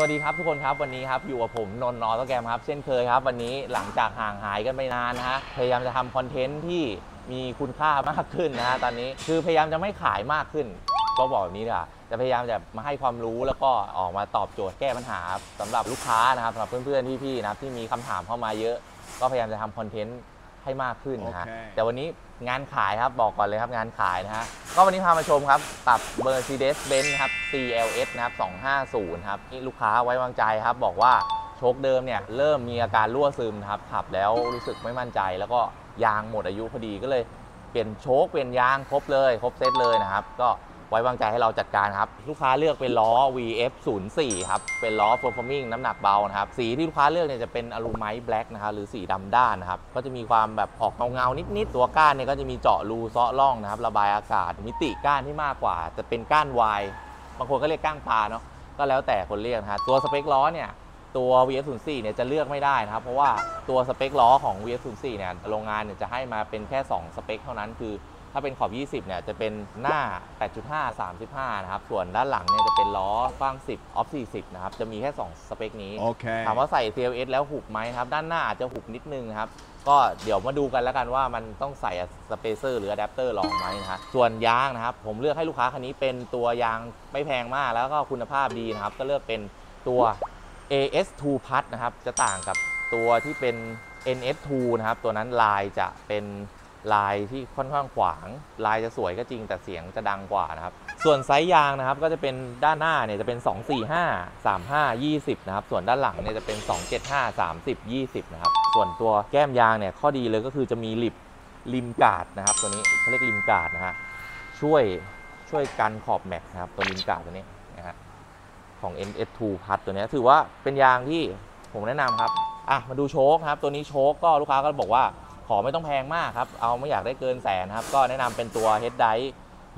วัสดีครับทุกคนครับวันนี้ครับอยู่กับผมนนท์นอตแกมครับ เช่นเคยครับ วันนี้หลังจากห่างหายกันไปนานนะฮะพยายามจะทำคอนเทนต์ที่มีคุณค่ามากขึ้นนะฮะตอนนี้คือพยายามจะไม่ขายมากขึ้น ก็บอกแบบนี้ดีกว่าจะพยายามจะมาให้ความรู้แล้วก็ออกมาตอบโจทย์แก้ปัญหาสำหรับลูกค้านะครับสำหรับเพื่อนๆพี่ๆนะครับที่มีคำถามเข้ามาเยอะ ก็พยายามจะทำคอนเทนต์ ให้มากขึ้นนะฮะโอเคแต่วันนี้งานขายครับบอกก่อนเลยครับงานขายนะฮะ ก็วันนี้พามาชมครับกับ Mercedes-Benz ครับ CLS นะครับ 250 ครับที่ลูกค้าไว้วางใจครับ บอกว่าโชคเดิมเนี่ยเริ่มมีอาการรั่วซึมนะครับขับแล้วรู้สึกไม่มั่นใจ แล้วก็ยางหมดอายุพอดีก็เลย เปลี่ยนโชคเปลี่ยนยางครบเลย ครบเซตเลยนะครับ ก็ ไว้วางใจให้เราจัดการครับ ลูกค้าเลือกเป็นล้อ VF 0 4 ครับ เป็นล้อ performing น้ำหนักเบานะครับ สีที่ลูกค้าเลือกเนี่ยจะเป็นอลูไมต์แบล็กนะครับหรือสีดำด้านนะครับ ก็จะมีความแบบออกเงาๆนิดๆ ตัวก้านเนี่ยก็จะมีเจาะรูเซาะร่องนะครับ ระบายอากาศ มิติก้านที่มากกว่า จะเป็นก้านวาย บางคนก็เรียกก้างปลาเนาะ ก็แล้วแต่คนเรียกนะฮะตัวสเปคล้อเนี่ยตัว VF 0 4 เนี่ยจะเลือกไม่ได้นะครับ เพราะว่าตัวสเปคล้อของ VF 0 4 เนี่ยโรงงานเนี่ยจะให้มาเป็นแค่ 2 สเปคเท่านั้นคือ ถ้าเป็นขอบ 20 เนี่ย จะเป็นหน้า 8.5 35 นะครับ ส่วนด้านหลังเนี่ยจะเป็นล้อกว้าง 10 ออฟ 40 นะครับ จะมีแค่ 2 สเปคนี้ Okay. ถามว่าใส่ CLS แล้วหุบไหมครับ ด้านหน้าอาจจะหุบนิดนึงนะครับ ก็เดี๋ยวมาดูกันแล้วกันว่ามันต้องใส่สเปเซอร์หรืออะแดปเตอร์รองไหมนะฮะส่วนยางนะครับ ผมเลือกให้ลูกค้าคันนี้เป็นตัวยางไม่แพงมาก แล้วก็คุณภาพดีนะครับ ก็เลือกเป็นตัว AS2 Plus นะครับ จะต่างกับตัวที่เป็น NS2 นะครับ ตัวนั้นลายจะเป็น ลายที่ค่อนข้างขวาง ลายจะสวยก็จริงแต่เสียงจะดังกว่านะครับ ส่วนไซส์ยางนะครับก็จะเป็นด้านหน้าเนี่ยจะเป็น 245 35 20 นะครับ ส่วนด้านหลังเนี่ยจะเป็น 275 30 20 นะครับ ส่วนตัวแก้มยางเนี่ยข้อดีเลยก็คือจะมีลิบริมกาดนะครับ ตัวนี้เขาเรียกริมกาดนะฮะช่วยช่วยกันขอบแม็กนะครับตัวริมกาดตัวนี้นะฮะของ NS2 พัดตัวนี้ถือว่าเป็นยางที่ผมแนะนำครับอะมาดูโชคครับ ตัวนี้โชคก็ลูกค้าก็บอกว่า ขอไม่ต้องแพงมากครับ เอาไม่อยากได้เกินแสนครับ ก็แนะนำเป็นตัว Head d i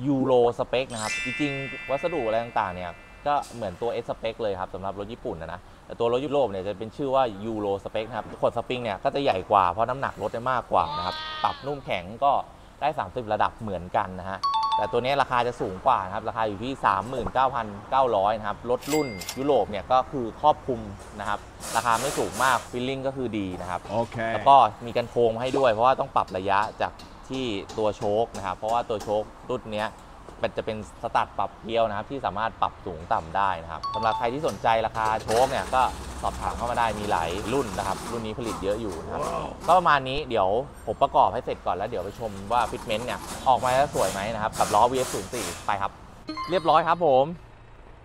ยูโรสเปคนะครับ จริงๆวัสดุอะไรต่างๆเนี่ยก็เหมือนตัว S สเปคเลยครับสำหรับรถญี่ปุ่นนะนะแต่ตัวรถยุโรปเนี่ยจะเป็นชื่อว่ายูโรสเปคนะครับขดสปริงเนี่ยก็จะใหญ่กว่าเพราะน้ำหนักรถได้มากกว่านะครับปรับนุ่มแข็งก็ได้ 30 ระดับเหมือนกันนะฮะ แต่ตัวนี้ราคาจะสูงกว่านะครับ ราคาอยู่ที่ 39,900นะครับ รถรุ่นยุโรปเนี่ยก็คือครอบคลุมนะครับ ราคาไม่สูงมากฟิลลิ่งก็คือดีนะครับ Okay. แล้วก็มีกันโค้งมาให้ด้วย เพราะว่าต้องปรับระยะจากที่ตัวโชคนะครับ เพราะว่าตัวโชครุ่นเนี้ย มันจะเป็นสตัดปรับเกียวนะครับ ที่สามารถปรับสูงต่ำได้นะครับสำหรับใครที่สนใจราคาโชคเนี่ยก็สอบถามเข้ามาได้มีหลายรุ่นนะครับ รุ่นนี้ผลิตเยอะอยู่นะครับ ก็ประมาณนี้เดี๋ยวผมประกอบให้เสร็จก่อนแล้วเดี๋ยวไปชมว่าฟิตเมนต์เนี่ยออกมาแล้วสวยไหมนะครับ กับล้อ VF04 ไปครับ เรียบร้อยครับผม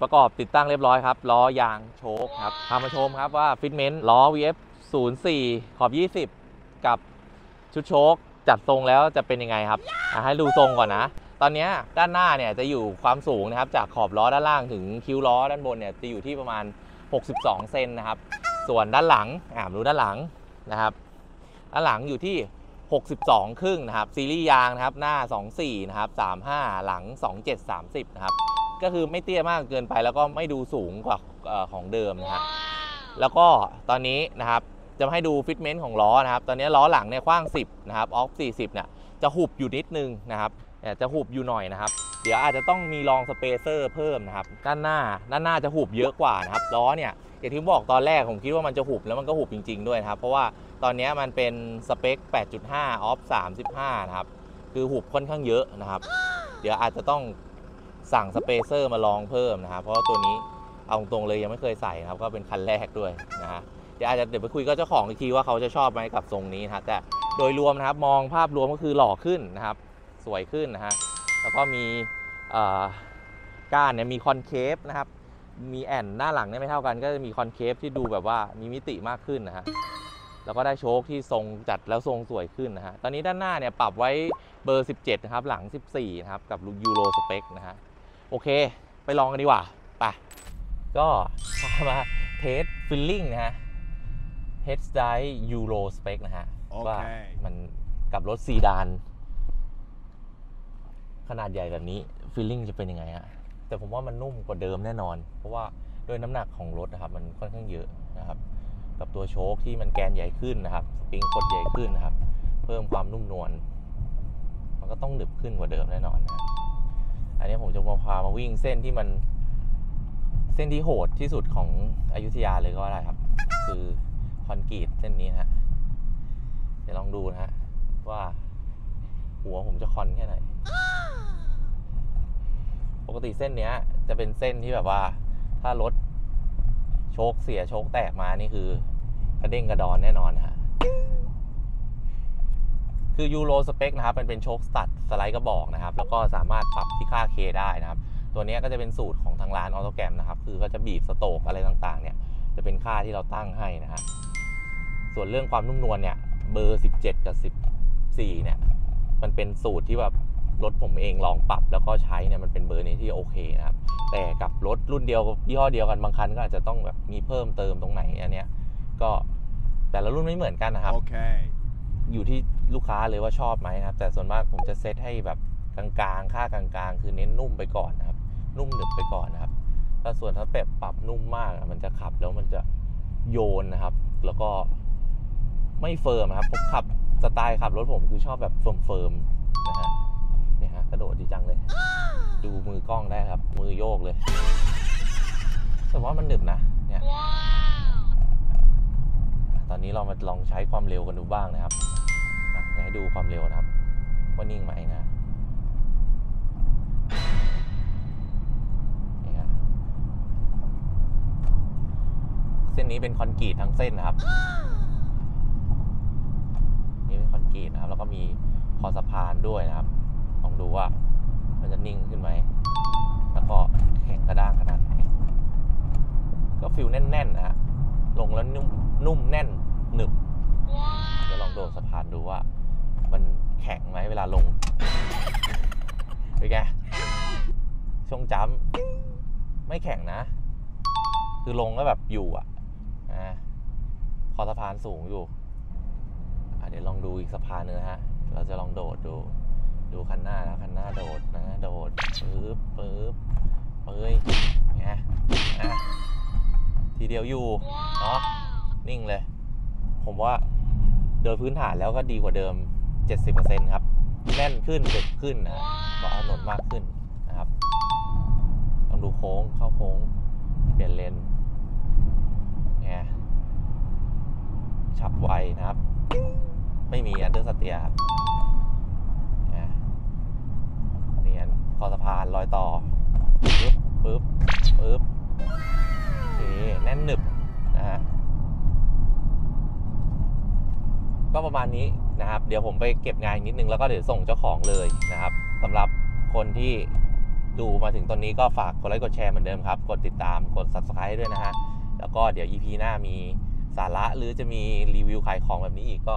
ประกอบติดตั้งเรียบร้อยครับล้อยางโชคครับพามาชมครับว่าฟิตเมนต์ล้อ VF04 ขอบ 20 กับชุดโชคจัดทรงแล้วจะเป็นยังไงครับอะให้ดูทรงก่อนนะ ตอนนี้ด้านหน้าเนี่ยจะอยู่ความสูงนะครับจากขอบล้อด้านล่างถึงคิ้วล้อด้านบนเนี่ยจะอยู่ที่ประมาณ 62 เซนนะครับ ส่วนด้านหลังอ่าดูด้านหลังนะครับ ด้านหลังอยู่ที่ 62 ครึ่งนะครับซีรีส์ยางนะครับหน้า 24 นะครับ 35 หลัง 27 30 นะครับ ก็คือไม่เตี้ยมากเกินไปแล้วก็ไม่ดูสูงกว่าของเดิมนะครับ แล้วก็ตอนนี้นะครับจะมาให้ดูฟิตเมนต์ของล้อนะครับ ตอนนี้ล้อหลังเนี่ยกว้าง 10 นะครับ ออฟ 40 เนี่ยจะหุบอยู่นิดนึงนะครับ จะหุบอยู่หน่อยนะครับ เดี๋ยวอาจจะต้องมีรองสเปเซอร์เพิ่มนะครับ ด้านหน้าด้านหน้าจะหุบเยอะกว่านะครับล้อเนี่ยอย่างที่บอกตอนแรกผมคิดว่ามันจะหุบแล้วมันก็หุบจริง ๆ ด้วยนะครับเพราะว่าตอนนี้มันเป็นสเปค 8.5 ออฟ 35 นะครับ คือหุบค่อนข้างเยอะนะครับ เดี๋ยวอาจจะต้องสั่งสเปเซอร์มาลองเพิ่มนะครับ เพราะตัวนี้เอาตรงเลยยังไม่เคยใส่นะครับ ก็เป็นคันแรกด้วยนะฮะเดี๋ยวอาจจะเดี๋ยวไปคุยกับเจ้าของอีกทีว่าเขาจะชอบไหมกับทรงนี้นะครับแต่โดยรวมนะครับมองภาพรวมก็คือหล่อขึ้นนะครับ สวยขึ้นนะฮะ แล้วก็มีเอ่อก้านเนี่ยมีคอนเคฟนะครับ มีแอนหน้าหลังเนี่ยไม่เท่ากัน ก็จะมีคอนเคฟที่ดูแบบว่ามีมิติมากขึ้นนะฮะ แล้วก็ได้โชคที่ทรงจัดแล้วทรงสวยขึ้นนะฮะ ตอนนี้ด้านหน้าเนี่ยปรับไว้เบอร์ 17 นะครับ หลัง 14 นะครับ กับยูโรสเปคนะฮะ โอเค ไปลองกันดีกว่า ไป ก็พามาเทสฟิลลิ่งนะฮะ Head Style Euro Spec นะฮะโอเคว่ามันกับรถซีดาน ขนาดใหญ่แบบนี้ฟีลลิ่งจะเป็นยังไงฮะแต่ผมว่ามันนุ่มกว่าเดิมแน่นอน เพราะว่าด้วยน้ำหนักของรถนะครับ มันค่อนข้างเยอะนะครับ กับตัวโชคที่มันแกนใหญ่ขึ้นนะครับสปริงคดใหญ่ขึ้นนะครับ เพิ่มความนุ่มนวลมันก็ต้องหนึบขึ้นกว่าเดิมแน่นอนนะครับอันนี้ผมจะมาพามาวิ่งเส้นที่มันเส้นที่โหดที่สุดของอยุธยาเลยก็ว่าได้ครับ คือคอนกรีตเส้นนี้นะฮะเดี๋ยวลองดูนะฮะว่าหัวผมจะคอนแค่ไหน ปกติเส้นเนี้ยจะเป็นเส้นที่แบบว่า ถ้ารถโชคเสียโชคแตกมานี่คือกระเด้งกระดอนแน่นอนฮะคือยูโรสเปคนะครับมันเป็นโชคสตัดสไลด์กระบอกนะครับ แล้วก็สามารถปรับที่ค่า K ได้นะครับ ตัวนี้ก็จะเป็นสูตรของทางร้านออโตแกรมนะครับ คือก็จะบีบสโตกอะไรต่างๆ เนี่ย จะเป็นค่าที่เราตั้งให้นะฮะส่วนเรื่องความนุ่มนวลเนี่ย เบอร์ 17 กับ 14 เนี่ย มันเป็นสูตรที่แบบ รถผมเองลองปรับแล้วก็ใช้เนี่ยมันเป็นเบอร์นี้ที่โอเคนะครับ แต่กับรถรุ่นเดียวยี่ห้อเดียวกันบางคันก็อาจจะต้องแบบมีเพิ่มเติมตรงไหนอันเนี้ยก็แต่ละรุ่นไม่เหมือนกันนะครับ Okay. อยู่ที่ลูกค้าเลยว่าชอบไหมนะครับ แต่ส่วนมากผมจะเซตให้แบบกลางๆ ค่ากลางๆ คือเน้นนุ่มไปก่อนนะครับ นุ่มหนึบไปก่อนนะครับ ถ้าส่วนถ้าแบบปรับนุ่มมากอะมันจะขับแล้วมันจะโยนนะครับ แล้วก็ไม่เฟิร์มนะครับผมขับสไตล์ขับรถผมคือชอบแบบเฟิร์มเฟิร์มๆนะฮะ เนี่ยฮะกระโดดดีจังเลย ดูมือกล้องได้ครับ มือโยกเลย แต่ว่ามันหนึบนะ เนี่ย ตอนนี้เรามาลองใช้ความเร็วกันดูบ้างนะครับอะเดี๋ยวให้ดูความเร็วนะครับ ว่านิ่งไหมนะนี่ฮะเส้นนี้เป็นคอนกรีตทั้งเส้นนะครับ นี่เป็นคอนกรีตนะครับ แล้วก็มีคอสะพานด้วยนะครับลอง ดูว่ามันจะนิ่งขึ้นไหม แล้วก็แข็งกระด้างขนาดไหน ก็ฟิลแน่นๆนะฮะ ลงแล้วนุ่มนุ่มแน่นหนึบเดี๋ยวลองโดดสะพานดูว่า มันแข็งไหมเวลาลงเป็นไงช่วงจ้ำไม่แข็งนะ คือลงก็แบบอยู่อะคอสะพานสูงอยู่เดี๋ยวลองดูอีกสะพานนึงนะฮะ เราจะลองโดดดู ดูคันหน้านะคันหน้าโดดนะโดดปึ๊บปึ๊บเอ้ยไงอะทีเดียวอยู่เนาะนิ่งเลย ผมว่าโดยพื้นฐานแล้วก็ดีกว่าเดิม 70%ครับ แน่นขึ้นเด็กขึ้นนะเกาะถนนมากขึ้นนะครับต้องดูโค้งเข้าโค้ง เปลี่ยนเลนไงฉับไวนะครับ ไม่มีอันเดอร์สเตียครับไงเนียนคอสะพาน รอยต่อปึ๊บปึ๊บปึ๊บโอเคแน่นหนึบนะฮะก็ประมาณนี้นะครับ เดี๋ยวผมไปเก็บงานนิดนึงแล้วก็เดี๋ยวส่งเจ้าของเลยนะครับสำหรับคนที่ดูมาถึงตอนนี้ก็ฝากกดไลค์กดแชร์เหมือนเดิมครับ กดติดตามกด subscribe ด้วยนะฮะ แล้วก็เดี๋ยว EP หน้ามีสาระหรือจะมีรีวิวขายของแบบนี้อีกก็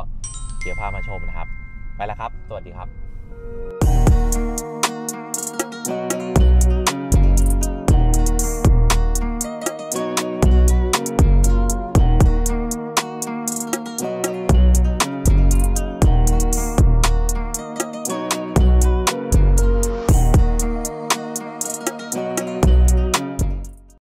เดี๋ยวพามาชมนะครับ ไปแล้วครับ สวัสดีครับ